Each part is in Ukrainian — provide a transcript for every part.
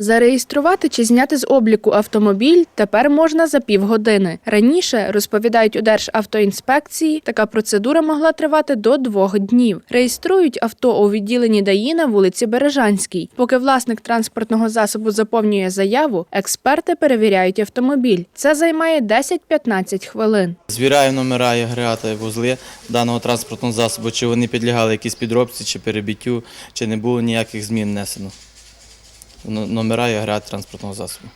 Зареєструвати чи зняти з обліку автомобіль тепер можна за півгодини. Раніше, розповідають у Державтоінспекції, така процедура могла тривати до двох днів. Реєструють авто у відділенні ДАІ на вулиці Бережанській. Поки власник транспортного засобу заповнює заяву, експерти перевіряють автомобіль. Це займає 10-15 хвилин. Звіряю номера і агрегати вузли даного транспортного засобу, чи вони підлягали якійсь підробці чи перебиттю, чи не було ніяких змін внесено. Ну, Номера і агрегати транспортного засобу.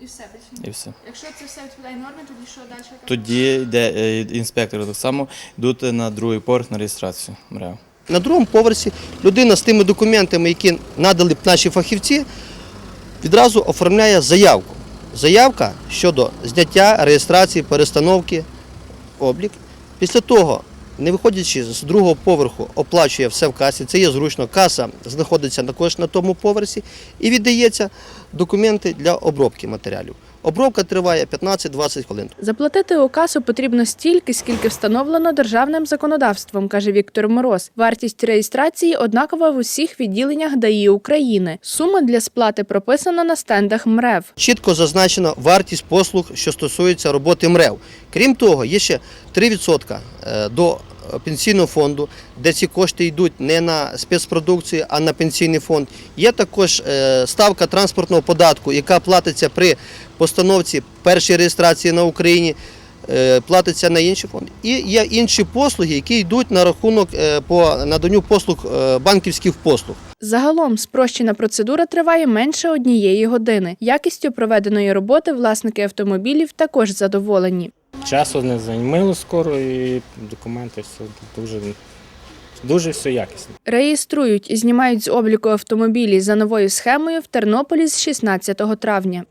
І все більше. І все. Якщо це все відповідає нормі, тоді що далі? Тоді йде е, інспектори так само йдуть на другий поверх на реєстрацію МРЕВ. На другому поверсі людина з тими документами, які надали б наші фахівці, відразу оформляє заявку. Заявка щодо зняття, реєстрації, перестановки, облік. Після того, не виходячи з другого поверху, оплачує все в касі. Це є зручно. Каса знаходиться також на тому поверсі і віддається документи для обробки матеріалів. Обробка триває 15-20 хвилин. Заплатити у касу потрібно стільки, скільки встановлено державним законодавством, каже Віктор Мороз. Вартість реєстрації однакова в усіх відділеннях ДАІ України. Сума для сплати прописана на стендах МРЕВ. чітко зазначена вартість послуг, що стосується роботи МРЕВ. Крім того, є ще 3% е, до пенсійного фонду, де ці кошти йдуть не на спецпродукцію, а на пенсійний фонд. Є також е, ставка транспортного податку, яка платиться при постановці першої реєстрації на Україні. е, Платиться на інші фонди. І є інші послуги, які йдуть на рахунок е, по наданню послуг е, банківських послуг. Загалом спрощена процедура триває менше однієї години. Якістю проведеної роботи власники автомобілів також задоволені. Часу не займило скоро і документи все дуже, дуже все якісно. Реєструють і знімають з обліку автомобілі за новою схемою в Тернополі з 16 травня.